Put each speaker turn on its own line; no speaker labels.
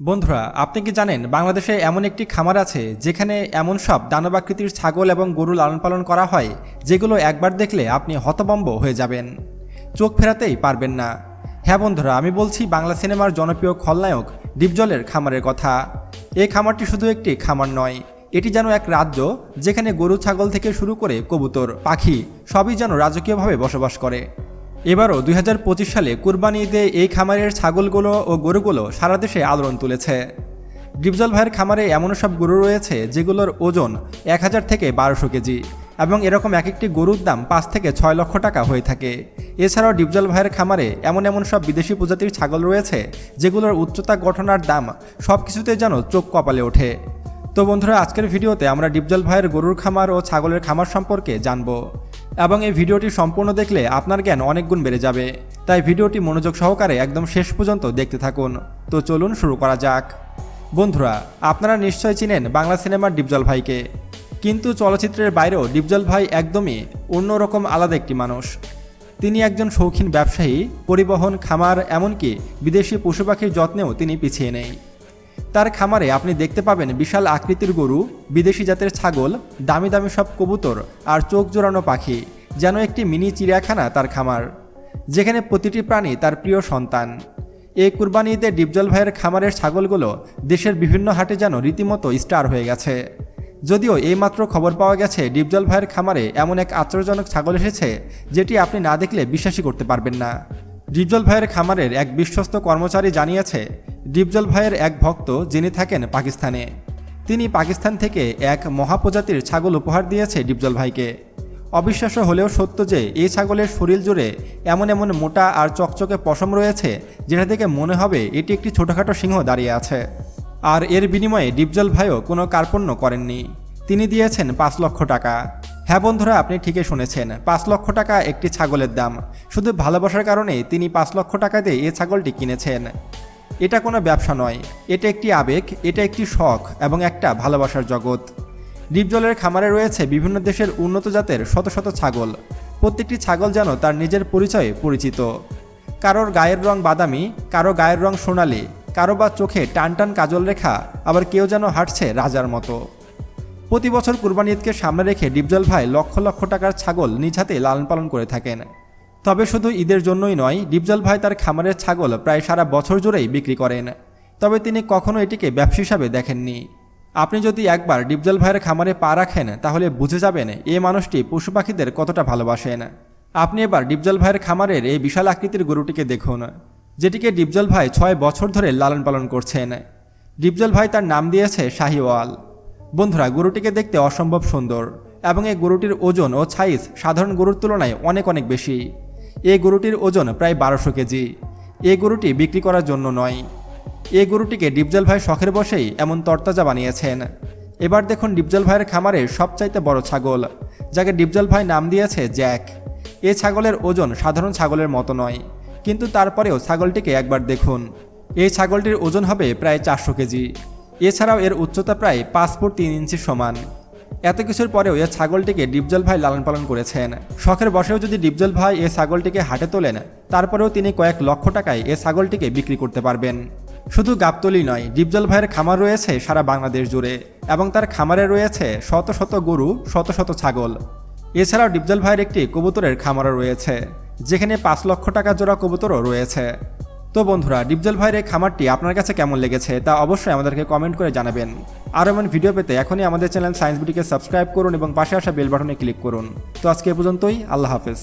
বন্ধুরা, আপনি কি জানেন, বাংলাদেশে এমন একটি খামার আছে যেখানে এমন সব দানবাকৃতির ছাগল এবং গরু লালন পালন করা হয়, যেগুলো একবার দেখলে আপনি হতবম্ব হয়ে যাবেন। চোখ ফেরাতেই পারবেন না। হ্যাঁ বন্ধুরা, আমি বলছি বাংলা সিনেমার জনপ্রিয় খলনায়ক ডিপজলের খামারের কথা। এই খামারটি শুধু একটি খামার নয়, এটি যেন এক রাজ্য যেখানে গরু, ছাগল থেকে শুরু করে কবুতর, পাখি সবই যেন রাজকীয়ভাবে বসবাস করে। এবারও দুই হাজার পঁচিশ সালে কুরবানি ঈদে এই খামারের ছাগলগুলো ও গরুগুলো সারা দেশে আলোড়ন তুলেছে। ডিপজল ভাইয়ের খামারে এমন সব গরু রয়েছে যেগুলোর ওজন এক হাজার থেকে বারোশো কেজি এবং এরকম এক একটি গরুর দাম পাঁচ থেকে ছয় লক্ষ টাকা হয়ে থাকে। এছাড়াও ডিপজল ভাইয়ের খামারে এমন এমন সব বিদেশি প্রজাতির ছাগল রয়েছে যেগুলোর উচ্চতা গঠনার দাম সব কিছুতে যেন চোখ কপালে ওঠে। তো বন্ধুরা, আজকের ভিডিওতে আমরা ডিপজল ভাইয়ের গরুর খামার ও ছাগলের খামার সম্পর্কে জানব। এবং এই ভিডিওটি সম্পূর্ণ দেখলে আপনার জ্ঞান অনেক গুণ বেড়ে যাবে। তাই ভিডিওটি মনোযোগ সহকারে একদম শেষ পর্যন্ত দেখতে থাকুন। তো চলুন শুরু করা যাক। বন্ধুরা, আপনারা নিশ্চয় চিনেন বাংলা সিনেমার ডিপজল ভাইকে। কিন্তু চলচ্চিত্রের বাইরেও ডিপজল ভাই একদমই অন্যরকম আলাদা একটি মানুষ। তিনি একজন শৌখিন ব্যবসায়ী, পরিবহন, খামার, এমনকি বিদেশি পশু পাখির যত্নেও তিনি পিছিয়ে নেই। তার খামারে আপনি দেখতে পাবেন বিশাল আকৃতির গরু, বিদেশি জাতের ছাগল, দামি দামি সব কবুতর আর চোখ জোড়ানো পাখি, যেন একটি মিনি চিড়িয়াখানা তার খামার, যেখানে প্রতিটি প্রাণী তার প্রিয় সন্তান। এই কুরবানি ঈদে ডিপজল ভাইয়ের খামারের ছাগলগুলো দেশের বিভিন্ন হাটে যেন রীতিমতো স্টার হয়ে গেছে। যদিও এইমাত্র খবর পাওয়া গেছে, ডিপজল ভাইয়ের খামারে এমন এক আশ্চর্যজনক ছাগল এসেছে, যেটি আপনি না দেখলে বিশ্বাসই করতে পারবেন না। ডিপজল ভাইয়ের খামারের এক বিশ্বস্ত কর্মচারী জানিয়েছে, ডিপজল ভাইয়ের এক ভক্ত যিনি থাকেন পাকিস্তানে। তিনি পাকিস্তান থেকে এক মহাপ্রজাতির ছাগল উপহার দিয়েছে ডিপজল ভাইকে। অবিশ্বাস্য হলেও সত্য যে, এই ছাগলের শরীর জুড়ে এমন এমন মোটা আর চকচকে পশম রয়েছে, যেটা দেখে মনে হবে এটি একটি ছোটোখাটো সিংহ দাঁড়িয়ে আছে। আর এর বিনিময়ে ডিপজল ভাইও কোনো কার্পণ্য করেননি। তিনি দিয়েছেন পাঁচ লক্ষ টাকা। হ্যাঁ বন্ধুরা, আপনি ঠিকই শুনেছেন। পাঁচ লক্ষ টাকা একটি ছাগলের দাম। শুধু ভালোবাসার কারণে তিনি পাঁচ লক্ষ টাকা দিয়ে এই ছাগলটি কিনেছেন। এটা কোনো ব্যবসা নয়। এটা একটি আবেগ, এটা একটি শখ এবং একটা ভালোবাসার জগৎ। ডিপজলের খামারে রয়েছে বিভিন্ন দেশের উন্নত জাতের শত শত ছাগল। প্রত্যেকটি ছাগল যেন তার নিজের পরিচয়ে পরিচিত। কারোর গায়ের রং বাদামি, কারও গায়ের রং সোনালি, কারও বা চোখে টান টান কাজল রেখা, আবার কেউ যেন হাঁটছে রাজার মতো। প্রতি বছর কুরবানি ঈদকে সামনে রেখে ডিপজল ভাই লক্ষ লক্ষ টাকার ছাগল নিজ হাতে লালন পালন করে থাকেন। তবে শুধু ঈদের জন্যই নয়, ডিপজল ভাই তার খামারের ছাগল প্রায় সারা বছর জুড়েই বিক্রি করেন। তবে তিনি কখনো এটিকে ব্যবসা হিসাবে দেখেননি। আপনি যদি একবার ডিপজল ভাইয়ের খামারে পা রাখেন, তাহলে বুঝে যাবেন এ মানুষটি পশু পাখিদের কতটা ভালোবাসেন। আপনি এবার ডিপজল ভাইয়ের খামারের এই বিশাল আকৃতির গরুটিকে দেখুন, যেটিকে ডিপজল ভাই ছয় বছর ধরে লালন পালন করছেন। ডিপজল ভাই তার নাম দিয়েছে শাহিওয়াল। বন্ধুরা, গরুটিকে দেখতে অসম্ভব সুন্দর এবং এই গরুটির ওজন ও সাইজ সাধারণ গরুর তুলনায় অনেক অনেক বেশি। এই গরুটির ওজন প্রায় বারোশো কেজি। এই গরুটি বিক্রি করার জন্য নয়। এই গরুটিকে ডিপজল ভাই শখের বসেই এমন তরতাজা বানিয়েছেন। এবার দেখুন ডিপজল ভাইয়ের খামারের সবচাইতে বড় ছাগল, যাকে ডিপজল ভাই নাম দিয়েছে জ্যাক। এই ছাগলের ওজন সাধারণ ছাগলের মতো নয়, কিন্তু তারপরেও ছাগলটিকে একবার দেখুন। এই ছাগলটির ওজন হবে প্রায় চারশো কেজি। এছাড়াও এর উচ্চতা প্রায় পাঁচ ফুট তিন ইঞ্চি সমান। এত কিছুর পরেও এ ছাগলটিকে ডিপজল ভাই লালন পালন করেছেন। শখের বসেও যদি ডিপজল ভাই এ ছাগলটিকে হাটে তোলেন, তারপরেও তিনি কয়েক লক্ষ টাকায় এ ছাগলটিকে বিক্রি করতে পারবেন। শুধু গাবতলি নয়, ডিপজল ভাইয়ের খামার রয়েছে সারা বাংলাদেশ জুড়ে এবং তার খামারে রয়েছে শত শত গরু, শত শত ছাগল। এছাড়াও ডিপজল ভাইয়ের একটি কবুতরের খামারও রয়েছে, যেখানে পাঁচ লক্ষ টাকা জোড়া কবুতরও রয়েছে। তো বন্ধুরা, ডিপজল ভাইয়ের এই খামারটি আপনার কাছে কেমন লেগেছে তা অবশ্যই আমাদেরকে কমেন্ট করে জানাবেন। আর এমন ভিডিও পেতে এখনই আমাদের চ্যানেল সায়েন্স বিটিকে সাবস্ক্রাইব করুন এবং পাশে আসা বেল বাটনে ক্লিক করুন। তো আজকে এ পর্যন্তই, আল্লাহ হাফেজ।